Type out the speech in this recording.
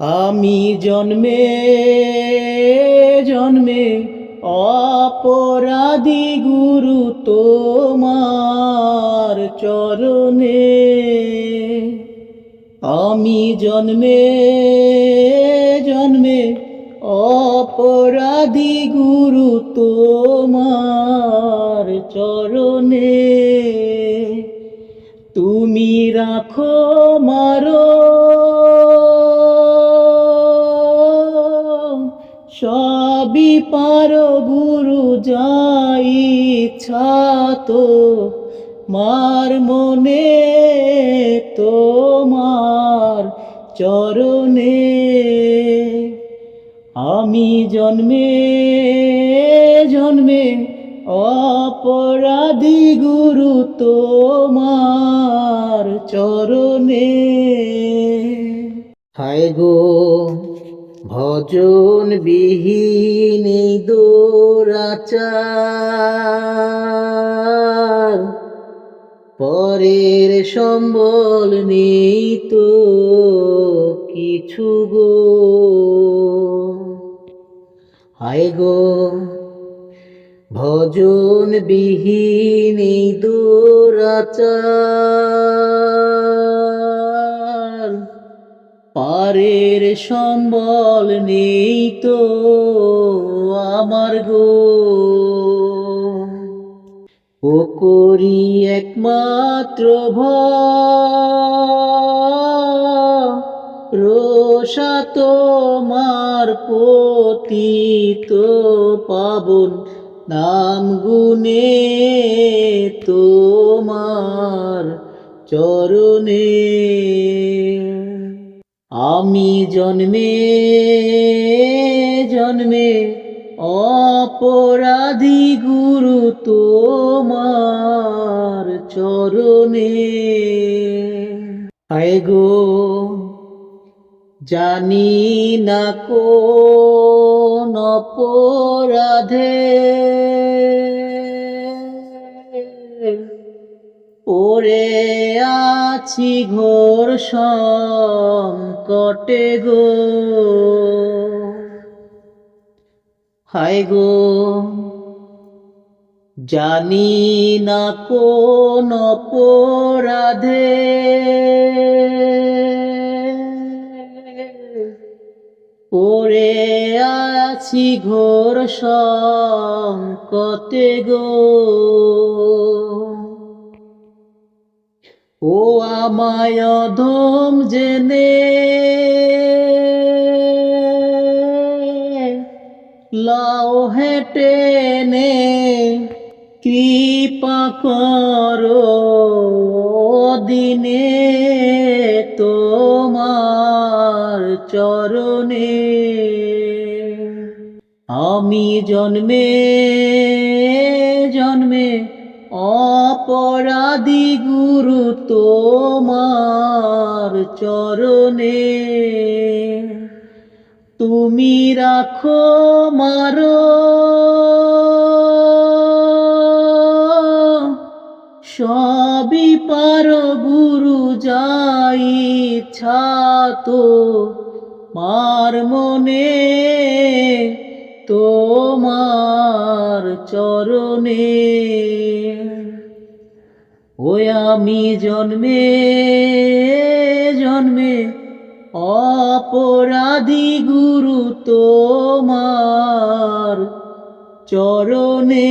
আমি জন্মে জন্মে অপরাধী গুরু তোমার চরণে। আমি জন্মে জন্মে অপরাধী গুরু তোমার চরণে। তুমি রাখো মারো সবই পারো গুরু যাই ইচ্ছা তো। মার মনে তোমার চরণে আমি জন্মে জন্মে অপরাধী গুরু তোমার চরণে। হায় গো ভজন বিহীন দৌরাচার। পরের সম্বল নেই তো কিছু গো। হায় গো ভজন বিহীন দৌরাচার। পারের সম্বল নেই তো আমার গো। ও করি একমাত্র রোষা তোমার পতিত পাবন, নাম গুনে তোমার চরণে। আমি জন্মে জন্মে অপরাধী গুরু তোমার চরণে। হায় গো জানি না কোন অপরাধে পড়ে আছি ঘোর সংকটে গো। হায় গো, জানি না কোন অপরাধে। পড়ে আছি ঘোর সংকটে গো। ও আমায় অধম জেনে। লাও হেটে নে, কৃপা করো দিনে তোমার চরণে। আমি জন্মে জন্মে অপরাধী গুরু তোমার চরণে। তুমি রাখো মারো। সবই পারো গুরু যাই ইচ্ছা তো মার মনে তোমার চরণে। ওই আমি জন্মে জন্মে অপরাধী গুরু তোমার চরণে